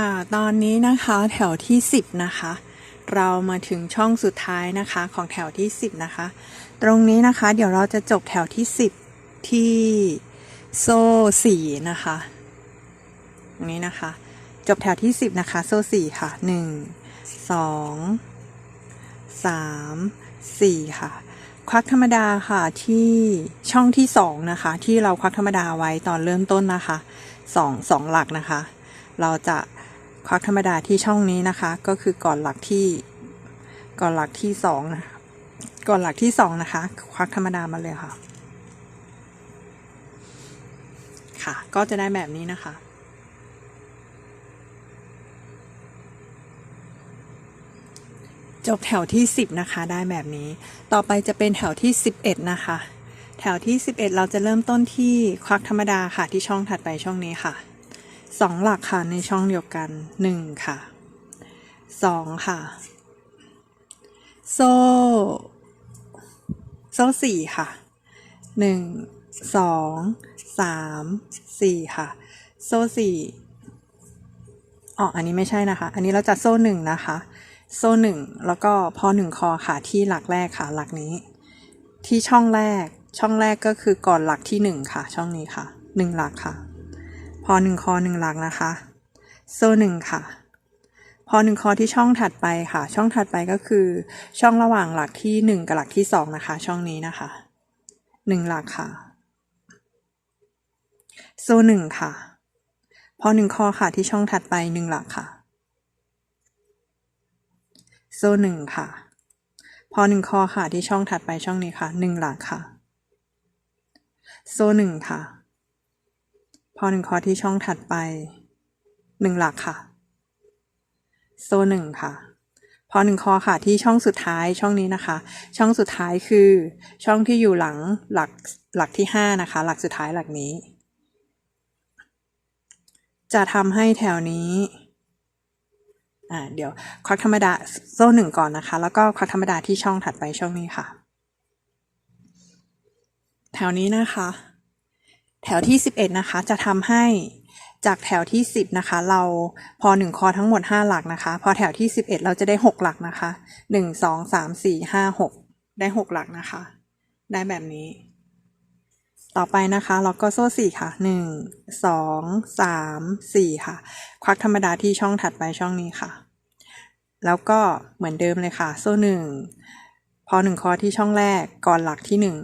ค่ะ ตอนนี้นะคะแถวที่ 10 นะคะ เรามาถึงช่องสุดท้ายนะคะของแถวที่ 10 นะคะ ตรงนี้นะคะ เดี๋ยวเราจะจบแถวที่ 10 ที่โซ่สี่นะคะตรงนี้นะคะ จบแถวที่ 10 นะคะ โซ่สี่ค่ะ 1 2 3 4 ค่ะ ควักธรรมดาค่ะที่ช่องที่ 2 นะคะ ที่เราควักธรรมดาไว้ตอนเริ่มต้นนะคะสองสองหลักนะคะเราจะ ควักธรรมดาที่ช่องนี้นะคะ ก็คือก่อนหลักที่ก่อนหลักที่สองนะก่อนหลักที่สองนะคะ ควักธรรมดามาเลยค่ะ ค่ะ ก็จะได้แบบนี้นะคะ จบแถวที่ 10 นะคะ ได้แบบนี้ ต่อไปจะเป็นแถวที่ 11 นะคะ แถวที่ 11 เราจะเริ่มต้นที่ควักธรรมดาค่ะที่ช่องถัดไปช่องนี้ค่ะ สองหลักค่ะในช่องเดียวกันหนึ่งค่ะสองค่ะ โซ่ โซ่สี่ค่ะหนึ่งสองสามสี่ค่ะ โซ่สี่อ๋ออันนี้ไม่ใช่นะคะ อันนี้เราจะโซ่หนึ่งนะคะ โซ่หนึ่งแล้วก็พอหนึ่งคอค่ะที่หลักแรกค่ะ หลักนี้ ที่ช่องแรก ช่องแรกก็คือก่อนหลักที่หนึ่งค่ะ ช่องนี้ค่ะหนึ่งหลักค่ะ พอหนึ่งคอหนึ่งหลักนะคะ โซ่หนึ่งค่ะ พอหนึ่งคอที่ช่องถัดไปค่ะ ช่องถัดไปก็คือ ช่องระหว่างหลักที่หนึ่งกับหลักที่สองนะคะ ช่องนี้นะคะหนึ่งหลักค่ะ โซ่หนึ่งค่ะ พอหนึ่งคอค่ะที่ช่องถัดไปหนึ่งหลักค่ะ โซ่หนึ่งค่ะ พอหนึ่งคอค่ะที่ช่องถัดไปช่องนี้ค่ะหนึ่งหลักค่ะ โซ่หนึ่งค่ะ พอหนึ่งคอที่ช่องถัดไปหนึ่งหลักค่ะ โซ่หนึ่งค่ะ พอหนึ่งคอค่ะที่ช่องสุดท้ายช่องนี้นะคะ ช่องสุดท้ายคือช่องที่อยู่หลังหลักหลักที่ห้านะคะ หลักสุดท้ายหลักนี้ จะทำให้แถวนี้อ่าเดี๋ยวควักธรรมดาโซ่หนึ่งก่อนนะคะ แล้วก็ควักธรรมดาที่ช่องถัดไปช่องนี้ค่ะ แถวนี้นะคะ แถวที่ 11 นะคะ จะทำให้จากแถวที่ 10 นะคะ เราพอ 1 คอทั้งหมด 5 หลักนะคะ พอแถวที่ 11 เราจะได้ 6 หลักนะคะ 1 2 3 4 5 6 ได้ 6 หลักนะคะ ได้แบบนี้ ต่อไปนะคะเราก็โซ่สี่ค่ะหนึ่งสองสามสี่ค่ะ ควักธรรมดาที่ช่องถัดไปช่องนี้ค่ะ แล้วก็เหมือนเดิมเลยค่ะ โซ่หนึ่งพอหนึ่งคอที่ช่องแรกก่อนหลักที่หนึ่ง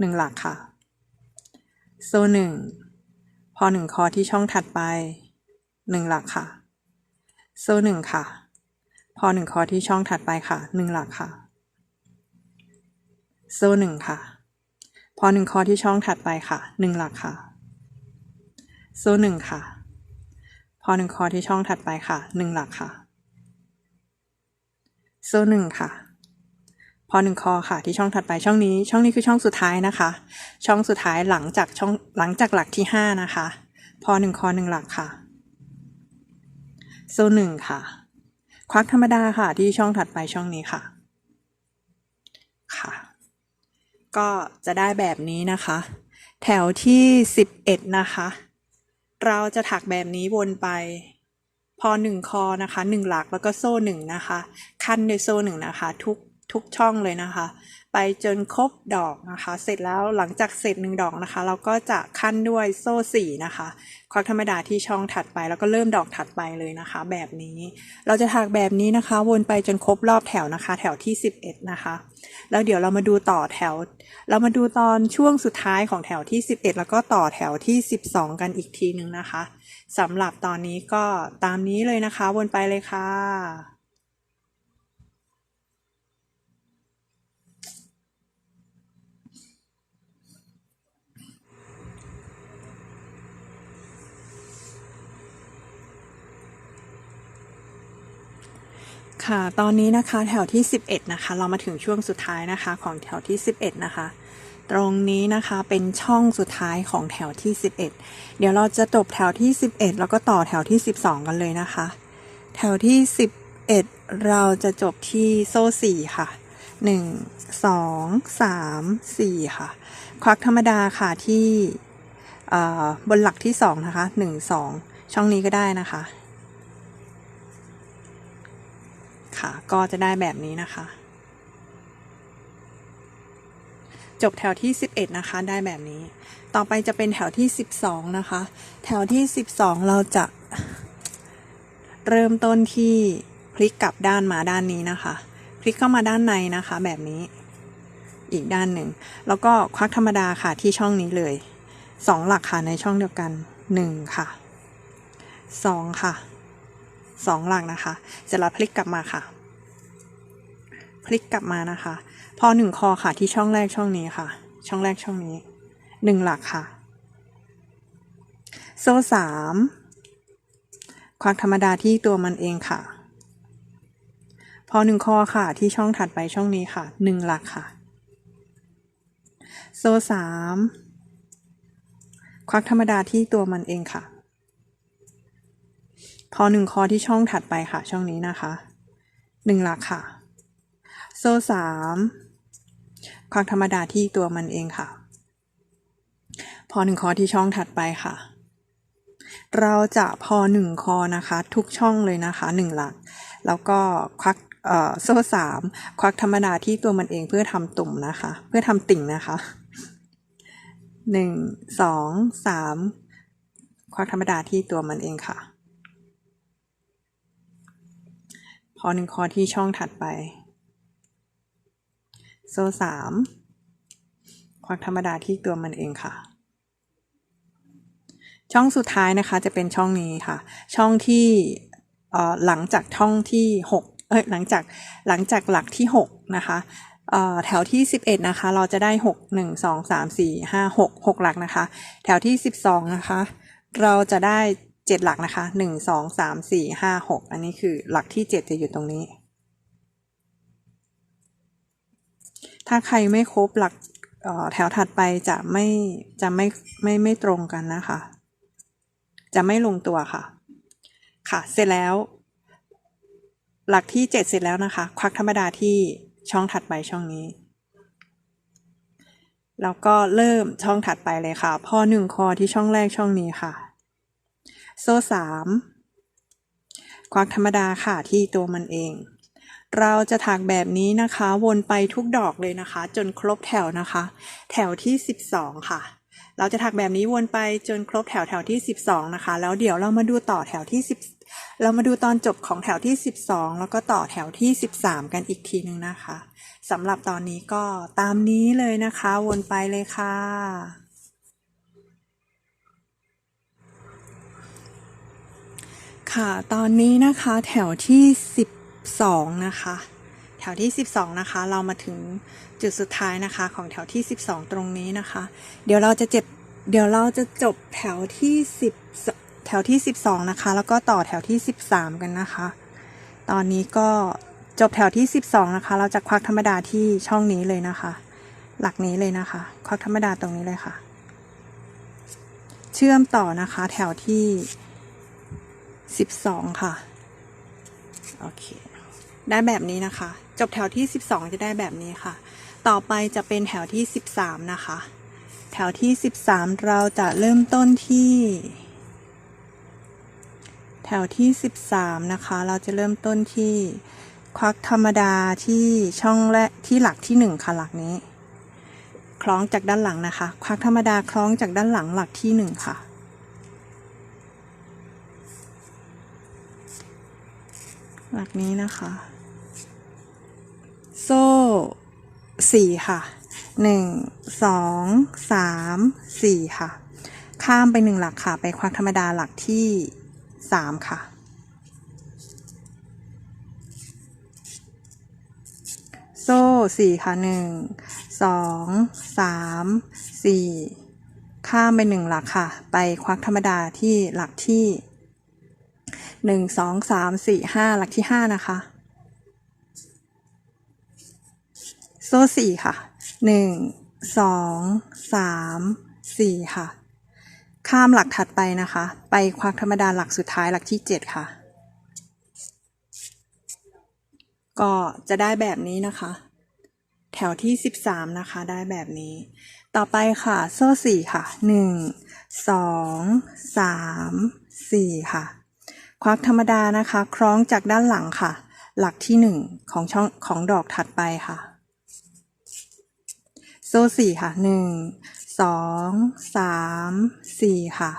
หนึ่งหลักค่ะ โซ่หนึ่งพอหนึ่งคอที่ช่องถัดไปหนึ่งหลักค่ะ โซ่หนึ่งค่ะ พอหนึ่งคอที่ช่องถัดไปค่ะหนึ่งหลักค่ะ โซ่หนึ่งค่ะ พอหนึ่งคอที่ช่องถัดไปค่ะหนึ่งหลักค่ะ โซ่หนึ่งค่ะ พอหนึ่งคอที่ช่องถัดไปค่ะหนึ่งหลักค่ะ โซ่หนึ่งค่ะ พอหนึ่งคอค่ะที่ช่องถัดไปช่องนี้ ช่องนี้คือช่องสุดท้ายนะคะ ช่องสุดท้ายหลังจากช่องหลังจากหลักที่ห้านะคะ พอหนึ่งคอหนึ่งหลักค่ะโซ่หนึ่งค่ะ ควักธรรมดาค่ะที่ช่องถัดไปช่องนี้ค่ะ ค่ะ ก็จะได้แบบนี้นะคะ แถวที่11นะคะ เราจะถักแบบนี้วนไป พอหนึ่งคอนะคะหนึ่งหลักแล้วก็โซ่หนึ่งนะคะขั้นด้วยโซ่หนึ่งนะคะ ทุก ทุกช่องเลยนะคะ ไปจนครบดอกนะคะ เสร็จแล้วหลังจากเสร็จหนึ่งดอกนะคะ เราก็จะขั้นด้วยโซ่สี่นะคะควักธรรมดาที่ช่องถัดไป แล้วก็เริ่มดอกถัดไปเลยนะคะ แบบนี้ เราจะถักแบบนี้นะคะวนไปจนครบรอบแถวนะคะ แถวที่ 11 นะคะ แล้วเดี๋ยวเรามาดูต่อแถว เรามาดูตอนช่วงสุดท้ายของแถวที่ 11 แล้วก็ต่อแถวที่ 12 กันอีกทีนึงนะคะสำหรับตอนนี้ก็ตามนี้เลยนะคะวนไปเลยค่ะ ค่ะ ตอนนี้นะคะแถวที่ 11 นะคะ เรามาถึงช่วงสุดท้ายนะคะ ของแถวที่ 11 นะคะ ตรงนี้นะคะเป็นช่องสุดท้ายของแถวที่ 11 เดี๋ยวเราจะจบแถวที่ 11 แล้วก็ต่อแถวที่ 12 กันเลยนะคะ แถวที่ 11 เราจะจบที่โซ่ 4 ค่ะ 1 2 3 4 ค่ะ ควักธรรมดาค่ะที่บนหลักที่สองนะคะหนึ่งสองช่องนี้ก็ได้นะคะ ค่ะ ก็จะได้แบบนี้นะคะ จบแถวที่ 11 นะคะ ได้แบบนี้ ต่อไปจะเป็นแถวที่ 12 นะคะ แถวที่ 12 เราจะ เริ่มต้นที่พลิกกลับด้านมาด้านนี้นะคะ พลิกเข้ามาด้านในนะคะ แบบนี้ อีกด้านหนึ่ง แล้วก็ควักธรรมดาค่ะที่ช่องนี้เลยสองหลักค่ะในช่องเดียวกันหนึ่งค่ะสองค่ะ สองหลักนะคะ เสร็จแล้วพลิกกลับมาค่ะ พลิกกลับมานะคะ พอหนึ่งคอค่ะที่ช่องแรกช่องนี้ค่ะ ช่องแรกช่องนี้หนึ่งหลักค่ะ โซ่สามควักธรรมดาที่ตัวมันเองค่ะ พอหนึ่งคอค่ะที่ช่องถัดไปช่องนี้ค่ะหนึ่งหลักค่ะ โซ่สามควักธรรมดาที่ตัวมันเองค่ะ พอหนึ่งคอที่ช่องถัดไปค่ะ ช่องนี้นะคะหนึ่งหลักค่ะ โซ่สามควักธรรมดาที่ตัวมันเองค่ะ พอหนึ่งคอที่ช่องถัดไปค่ะ เราจะพอหนึ่งคอนะคะ ทุกช่องเลยนะคะหนึ่งหลัก แล้วก็ควักโซ่สามควักธรรมดาที่ตัวมันเองเพื่อทำตุ่มนะคะ เพื่อทำติ่งนะคะหนึ่งสองสามควักธรรมดาที่ตัวมันเองค่ะ พ อหนึ่งคอที่ช่องถัดไป โซ่สามควักธรรมดาที่ตัวมันเองค่ะ ช่องสุดท้ายนะคะจะเป็นช่องนี้ค่ะ ช่องที่หลังจากช่องที่หกเอ้ยหลังจากหลังจากหลักที่หกนะคะแถวที่สิบเอ็ดนะคะ เราจะได้หกหนึ่งสองสามสี่ห้าหกหกหลักนะคะ แถวที่สิบสองนะคะ เราจะได้ เจ็ดหลักนะคะหนึ่งสองสามสี่ห้าหกอันนี้คือหลักที่เจ็ดจะอยู่ตรงนี้ ถ้าใครไม่ครบหลักแถวถัดไปจะไม่จะไม่ไม่ไม่ตรงกันนะคะ จะไม่ลงตัวค่ะ ค่ะ เสร็จแล้ว หลักที่เจ็ดเสร็จแล้วนะคะ ควักธรรมดาที่ช่องถัดไปช่องนี้แล้วก็เริ่มช่องถัดไปเลยค่ะ พอหนึ่งคอที่ช่องแรกช่องนี้ค่ะ โซ่สามควักธรรมดาค่ะที่ตัวมันเอง เราจะถักแบบนี้นะคะ วนไปทุกดอกเลยนะคะ จนครบแถวนะคะ แถวที่สิบสองค่ะ เราจะถักแบบนี้วนไปจนครบแถวแถวที่สิบสองนะคะ แล้วเดี๋ยวเรามาดูต่อแถวที่สิบเรามาดูตอนจบของแถวที่สิบสองแล้วก็ต่อแถวที่สิบสามกันอีกทีหนึ่งนะคะสำหรับตอนนี้ก็ตามนี้เลยนะคะ วนไปเลยค่ะ ค่ะ ตอนนี้นะคะแถวที่ 12 นะคะ แถวที่ 12 นะคะ เรามาถึงจุดสุดท้ายนะคะ ของแถวที่ 12 ตรงนี้นะคะ เดี๋ยวเราจะเจ็บ เดี๋ยวเราจะจบแถวที่ 10 แถวที่ 12 นะคะ แล้วก็ต่อแถวที่ 13 กันนะคะ ตอนนี้ก็จบแถวที่ 12 นะคะ เราจะควักธรรมดาที่ช่องนี้เลยนะคะ หลักนี้เลยนะคะ ควักธรรมดาตรงนี้เลยค่ะ เชื่อมต่อนะคะ แถวที่ สิบสองค่ะ โอเค ได้แบบนี้นะคะ จบแถวที่สิบสองจะได้แบบนี้ค่ะ ต่อไปจะเป็นแถวที่สิบสามนะคะ แถวที่สิบสามเราจะเริ่มต้นที่ แถวที่สิบสามนะคะ เราจะเริ่มต้นที่ควักธรรมดาที่ช่องและที่หลักที่หนึ่งค่ะหลักนี้ คล้องจากด้านหลังนะคะ ควักธรรมดาคล้องจากด้านหลังหลักที่หนึ่งค่ะ หลักนี้นะคะ โซ่สี่ค่ะหนึ่งสองสามสี่ค่ะ ข้ามไปหนึ่งหลักค่ะ ไปควักธรรมดาหลักที่สามค่ะ โซ่สี่ค่ะหนึ่งสองสามสี่ข้ามไปหนึ่งหลักค่ะ ไปควักธรรมดาที่หลักที่ หนึ่งสองสามสี่ห้าหลักที่ห้านะคะ โซ่สี่ค่ะหนึ่งสองสามสี่ค่ะ ข้ามหลักถัดไปนะคะ ไปควักธรรมดาหลักสุดท้ายหลักที่เจ็ดค่ะ ก็จะได้แบบนี้นะคะ แถวที่สิบสามนะคะ ได้แบบนี้ ต่อไปค่ะ โซ่สี่ค่ะหนึ่งสองสามสี่ค่ะ วักธรรมดานะคะ คล้องจากด้านหลังค่ะ หลักที่หนึ่งของช่องของดอกถัดไปค่ะ โซ่สี่ค่ะหนึ่งสองสามสี่ค่ะ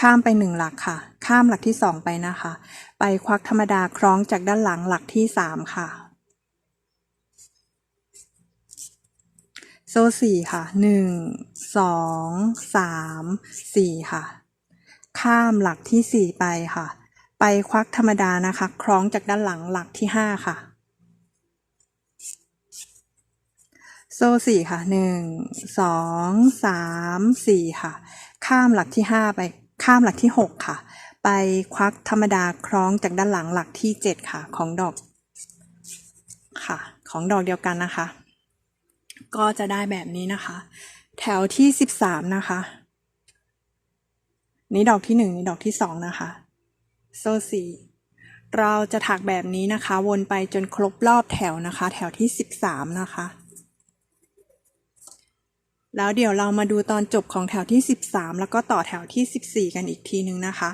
ข้ามไปหนึ่งหลักค่ะ ข้ามหลักที่สองไปนะคะ ไปควักธรรมดาคล้องจากด้านหลังหลักที่สามค่ะโซ่สี่ค่ะหนึ่งสองสามสี่ค่ะ ข้ามหลักที่สี่ไปค่ะ ไปควักธรรมดานะคะ คล้องจากด้านหลังหลักที่ห้าค่ะ โซ่สี่ค่ะหนึ่งสองสามสี่ค่ะ ข้ามหลักที่ห้าไปข้ามหลักที่หกค่ะ ไปควักธรรมดาคล้องจากด้านหลังหลักที่เจ็ดค่ะ ของดอกค่ะ ของดอกเดียวกันนะคะ ก็จะได้แบบนี้นะคะ แถวที่สิบสามนะคะ นี่ดอกที่หนึ่งนี่ดอกที่สองนะคะ โซ่สี่เราจะถักแบบนี้นะคะ วนไปจนครบรอบแถวนะคะ แถวที่สิบสามนะคะ แล้วเดี๋ยวเรามาดูตอนจบของแถวที่ 13 แล้วก็ต่อแถวที่ 14 กันอีกทีนึงนะคะ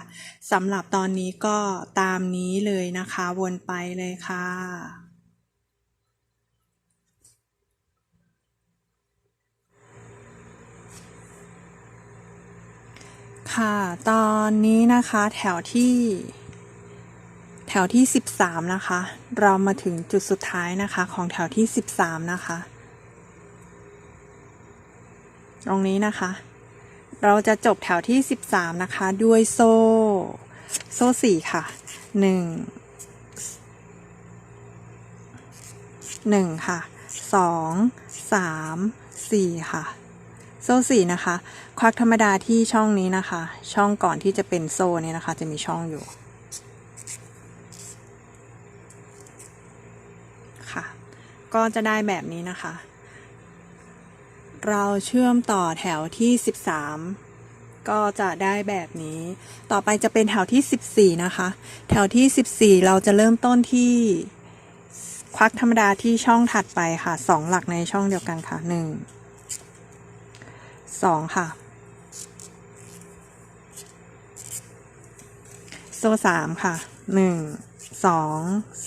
สำหรับตอนนี้ก็ตามนี้เลยนะคะ วนไปเลยค่ะ ค่ะ ตอนนี้นะคะแถวที่ แถวที่13นะคะ เรามาถึงจุดสุดท้ายนะคะ ของแถวที่13นะคะ ตรงนี้นะคะ เราจะจบแถวที่13นะคะ ด้วยโซ่ โซ่สี่ค่ะหนึ่งหนึ่งค่ะสองสามสี่ค่ะ โซ่สี่นะคะ ควักธรรมดาที่ช่องนี้นะคะ ช่องก่อนที่จะเป็นโซ่เนี่ยนะคะ จะมีช่องอยู่ค่ะ ก็จะได้แบบนี้นะคะ เราเชื่อมต่อแถวที่ 13 ก็จะได้แบบนี้ ต่อไปจะเป็นแถวที่ 14 นะคะ แถวที่ 14 เราจะเริ่มต้นที่ ควักธรรมดาที่ช่องถัดไปค่ะสองหลักในช่องเดียวกันค่ะหนึ่ง สองค่ะ โซ่สามค่ะหนึ่งสอง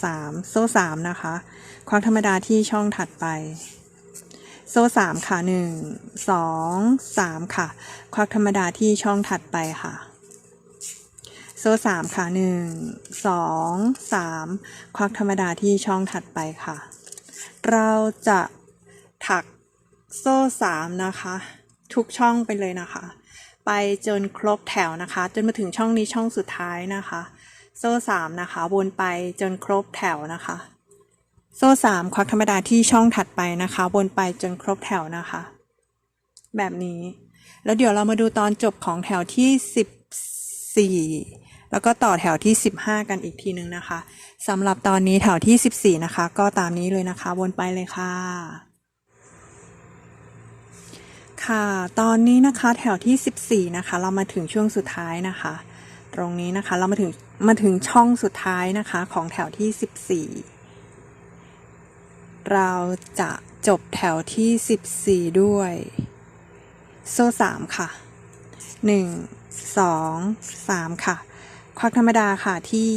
สามโซ่สามนะคะควักธรรมดาที่ช่องถัดไป โซ่สามค่ะหนึ่งสองสามค่ะควักธรรมดาที่ช่องถัดไปค่ะ โซ่สามค่ะหนึ่งสองสามควักธรรมดาที่ช่องถัดไปค่ะ เราจะถักโซ่สามนะคะ ทุกช่องไปเลยนะคะ ไปจนครบแถวนะคะ จนมาถึงช่องนี้ช่องสุดท้ายนะคะ โซ่สามนะคะ วนไปจนครบแถวนะคะ โซ่สามควักธรรมดาที่ช่องถัดไปนะคะ วนไปจนครบแถวนะคะ แบบนี้ แล้วเดี๋ยวเรามาดูตอนจบของแถวที่สิบสี่แล้วก็ต่อแถวที่สิบห้ากันอีกทีนึงนะคะสำหรับตอนนี้แถวที่สิบสี่นะคะ ก็ตามนี้เลยนะคะ วนไปเลยค่ะ ค่ะ ตอนนี้นะคะแถวที่ 14 นะคะ เรามาถึงช่วงสุดท้ายนะคะ ตรงนี้นะคะเรามาถึงมาถึงช่องสุดท้ายนะคะของแถวที่ 14 เราจะจบแถวที่ 14 ด้วย โซ่ 3 ค่ะ 1 2 3 ค่ะ ควักธรรมดาค่ะที่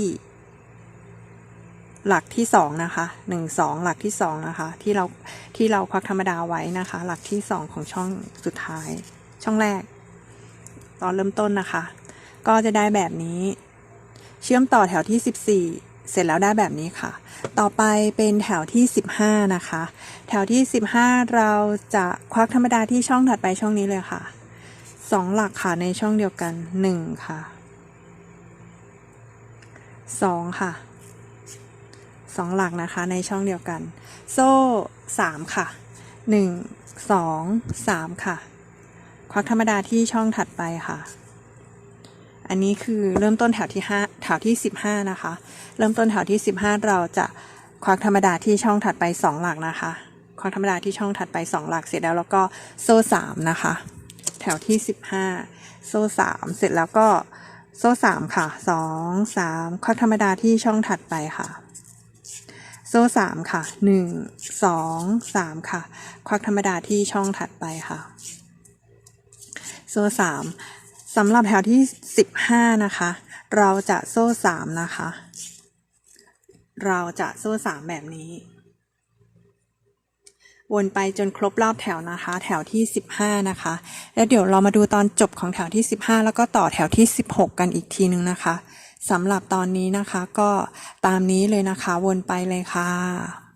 หลักที่สองนะคะหนึ่งสองหลักที่สองนะคะ ที่เรา ที่เราควักธรรมดาไว้นะคะ หลักที่สองของช่องสุดท้าย ช่องแรก ตอนเริ่มต้นนะคะ ก็จะได้แบบนี้ เชื่อมต่อแถวที่สิบสี่เสร็จแล้วได้แบบนี้ค่ะ ต่อไปเป็นแถวที่สิบห้านะคะ แถวที่สิบห้าเราจะควักธรรมดาที่ช่องถัดไปช่องนี้เลยค่ะสองหลักค่ะในช่องเดียวกันหนึ่งค่ะสองค่ะสองหลักนะคะในช่องเดียวกัน โซ่ สามค่ะหนึ่งสองสามค่ะ ควักธรรมดาที่ช่องถัดไปค่ะ อันนี้คือเริ่มต้นแถวที่ห้าแถวที่สิบห้านะคะ เริ่มต้นแถวที่สิบห้าเราจะควักธรรมดาที่ช่องถัดไปสองหลักนะคะ ควักธรรมดาที่ช่องถัดไปสองหลักเสร็จแล้วแล้วก็โซ่สามนะคะ แถวที่สิบห้าโซ่สามเสร็จแล้วก็โซ่สามค่ะสองสามควักธรรมดาที่ช่องถัดไปค่ะ โซ่สามค่ะหนึ่งสองสามค่ะ ควักธรรมดาที่ช่องถัดไปค่ะ โซ่สามสำหรับแถวที่สิบห้านะคะ เราจะโซ่สามนะคะ เราจะโซ่สามแบบนี้วนไปจนครบรอบแถวนะคะ แถวที่ 15 นะคะ แล้วเดี๋ยวเรามาดูตอนจบของแถวที่ 15 แล้วก็ต่อแถวที่ 16 กันอีกทีนึงนะคะ สำหรับตอนนี้นะคะก็ตามนี้เลยนะคะวนไปเลยค่ะ